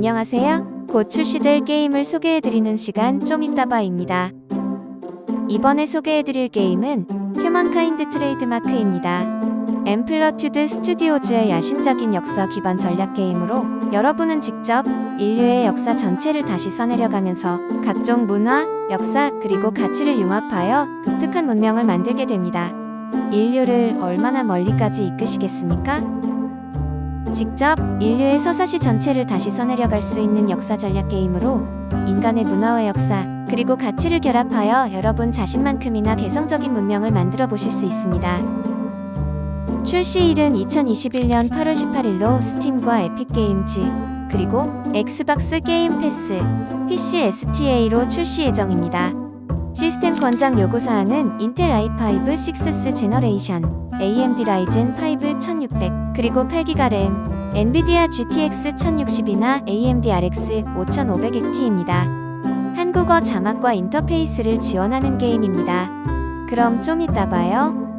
안녕하세요. 곧 출시될 게임을 소개해드리는 시간 좀 이따바입니다. 이번에 소개해드릴 게임은 휴먼카인드 트레이드마크입니다. 엠플러튜드 스튜디오즈의 야심적인 역사 기반 전략 게임으로 여러분은 직접 인류의 역사 전체를 다시 써내려가면서 각종 문화, 역사, 그리고 가치를 융합하여 독특한 문명을 만들게 됩니다. 인류를 얼마나 멀리까지 이끄시겠습니까? 직접 인류의 서사시 전체를 다시 써내려갈 수 있는 역사 전략 게임으로 인간의 문화와 역사, 그리고 가치를 결합하여 여러분 자신만큼이나 개성적인 문명을 만들어 보실 수 있습니다. 출시일은 2021년 8월 18일로 스팀과 에픽게임즈, 그리고 엑스박스 게임 패스, PC STA로 출시 예정입니다. 시스템 권장 요구 사항은 인텔 i5 6th 제너레이션, AMD 라이젠 5 1600, 그리고 8기가 램, 엔비디아 GTX 1060이나 AMD RX 5500XT입니다. 한국어 자막과 인터페이스를 지원하는 게임입니다. 그럼 좀 이따 봐요.